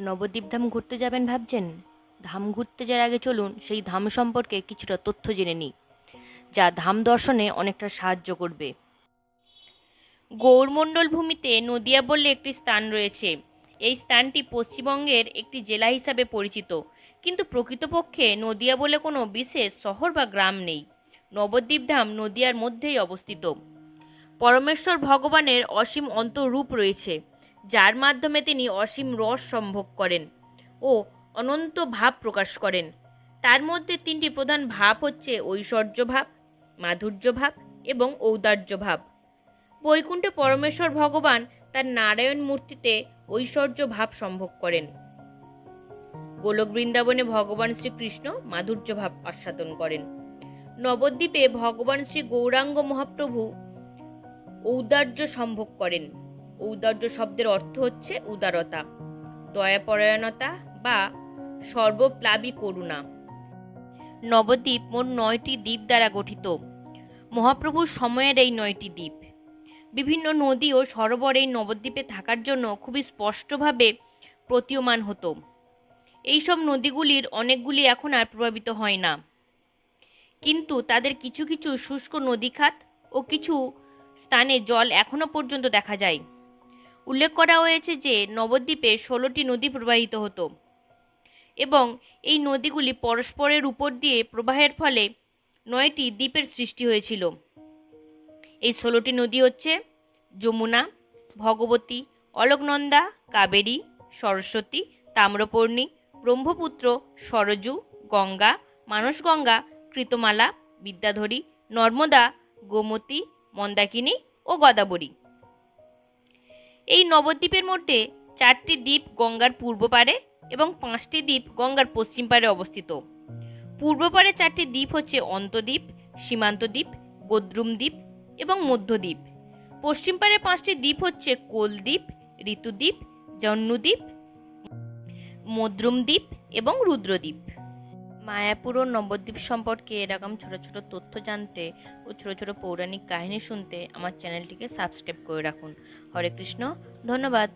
নবদ্বীপ ধাম ঘুরতে যাবেন ভাবছেন? ধাম ঘুরতে যাওয়ার আগে চলুন সেই ধাম সম্পর্কে কিছুটা তথ্য জেনে নিই, যা ধাম দর্শনে অনেকটা সাহায্য করবে। গৌরমণ্ডল ভূমিতে নদিয়া বললে একটি স্থান রয়েছে। এই স্থানটি পশ্চিমবঙ্গের একটি জেলা হিসাবে পরিচিত, কিন্তু প্রকৃতপক্ষে নদিয়া বলে কোনো বিশেষ শহর বা গ্রাম নেই। নবদ্বীপ ধাম নদিয়ার মধ্যেই অবস্থিত। পরমেশ্বর ভগবানের অসীম অন্তরূপ রয়েছে। যার মাধ্যমে তিনি অসীম রস সম্ভোগ করেন ও অনন্ত ভাব প্রকাশ করেন। তার মধ্যে তিনটি প্রধান ভাব হচ্ছে ঐশ্বর্য ভাব, মাধুর্য ভাব এবং ঔদার্য ভাব। বৈকুণ্ঠে পরমেশ্বর ভগবান তার নারায়ণ মূর্তিতে ঐশ্বর্য ভাব সম্ভোগ করেন। গোলক বৃন্দাবনে ভগবান শ্রীকৃষ্ণ মাধুর্য ভাব আস্বাদন করেন। নবদ্বীপে ভগবান শ্রী গৌরাঙ্গ মহাপ্রভু ঔদার্য সম্ভোগ করেন। ঔদার্য শব্দের অর্থ হচ্ছে উদারতা, দয়াপরায়ণতা বা সর্বপ্লাবী করুণা। নবদ্বীপ মোট নয়টি দ্বীপ দ্বারা গঠিত। মহাপ্রভুর সময়ের এই নয়টি দ্বীপ। বিভিন্ন নদী ও সরোবর এই নবদ্বীপে থাকার জন্য খুবই স্পষ্টভাবে প্রতীয়মান হতো। এইসব নদীগুলির অনেকগুলি এখন আর প্রভাবিত হয় না। কিন্তু তাদের কিছু কিছু শুষ্ক নদীখাত ও কিছু স্থানে জল এখনও পর্যন্ত দেখা যায়। উল্লেখ করা হয়েছে যে নবদ্বীপে ষোলোটি নদী প্রবাহিত হতো এবং এই নদীগুলি পরস্পরের উপর দিয়ে প্রবাহের ফলে নয়টি দ্বীপের সৃষ্টি হয়েছিল। এই ষোলোটি নদী হচ্ছে যমুনা, ভগবতী, অলোকনন্দা, কাবেরী, সরস্বতী, তাম্রপর্ণী, ব্রহ্মপুত্র, সরজু, গঙ্গা, মানসগঙ্গা, কৃতমালা, বিদ্যাধরী, নর্মদা, গোমতী, মন্দাকিনী ও গদাবরী। এই নবদ্বীপের মধ্যে চারটি দ্বীপ গঙ্গার পূর্ব পারে এবং পাঁচটি দ্বীপ গঙ্গার পশ্চিম পারে অবস্থিত। পূর্ব পারে চারটি দ্বীপ হচ্ছে অন্তদ্বীপ, সীমান্ত দ্বীপ, গোদ্রুম দ্বীপ এবং মধ্যদ্বীপ পশ্চিম পারে পাঁচটি দ্বীপ হচ্ছে কোলদ্বীপ ঋতুদ্বীপ জন্নুদ্বীপ মদ্রুম দ্বীপ এবং রুদ্রদ্বীপ মায়াপুর ও নবদ্বীপ সম্পর্কে এরকম ছোট ছোট তথ্য জানতে ও ছোট ছোট পৌরাণিক কাহিনী শুনতে আমার চ্যানেলটিকে সাবস্ক্রাইব করে রাখুন। হরে কৃষ্ণ, ধন্যবাদ।